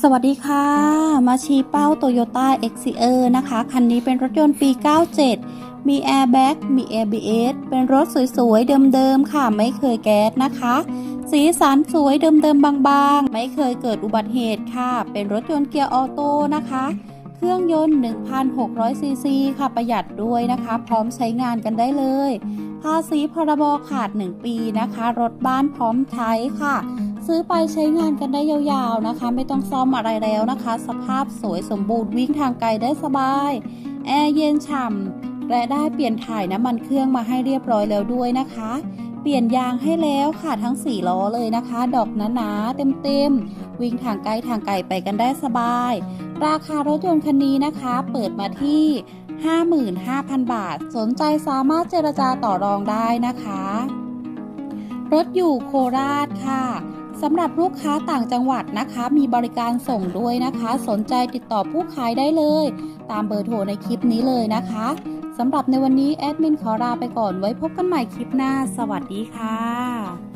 สวัสดีค่ะ มาชี้เป้า Toyota x c r นะคะ คันนี้เป็นรถยนต์ปี 97 มีแอร์แบ็กมี ABS เป็นรถสวยๆ เดิมๆ ค่ะ ไม่เคยแก๊สนะคะ สีสันสวยเดิมๆ บางๆ ไม่เคยเกิดอุบัติเหตุค่ะ เป็นรถยนต์เกียร์ออโต้นะคะ เครื่องยนต์ 1,600 ซีซีค่ะ ประหยัดด้วยนะคะ พร้อมใช้งานกันได้เลย ภาษีพรบขาด 1 ปีนะคะ รถบ้านพร้อมใช้ค่ะ ซื้อไปใช้งานกันได้ยาวๆนะคะ ไม่ต้องซ่อมอะไรแล้วนะคะ สภาพสวยสมบูรณ์วิ่งทางไกลได้สบาย แอร์เย็นฉ่ำและได้เปลี่ยนถ่ายน้ำมันเครื่องมาให้เรียบร้อยแล้วด้วยนะคะ เปลี่ยนยางให้แล้วค่ะทั้ง4ล้อเลยนะคะ ดอกหนาๆเต็มๆวิ่งทางไกลทางไกลไปกันได้สบาย ราคารถยนต์คันนี้นะคะ เปิดมาที่ 55,000 บาท สนใจสามารถเจรจาต่อรองได้นะคะ รถอยู่โคราชค่ะ สำหรับลูกค้าต่างจังหวัดนะคะ มีบริการส่งด้วยนะคะ สนใจติดต่อผู้ขายได้เลย ตามเบอร์โทรในคลิปนี้เลยนะคะสำหรับในวันนี้แอดมินขอลาไปก่อนไว้พบกันใหม่คลิปหน้า สวัสดีค่ะ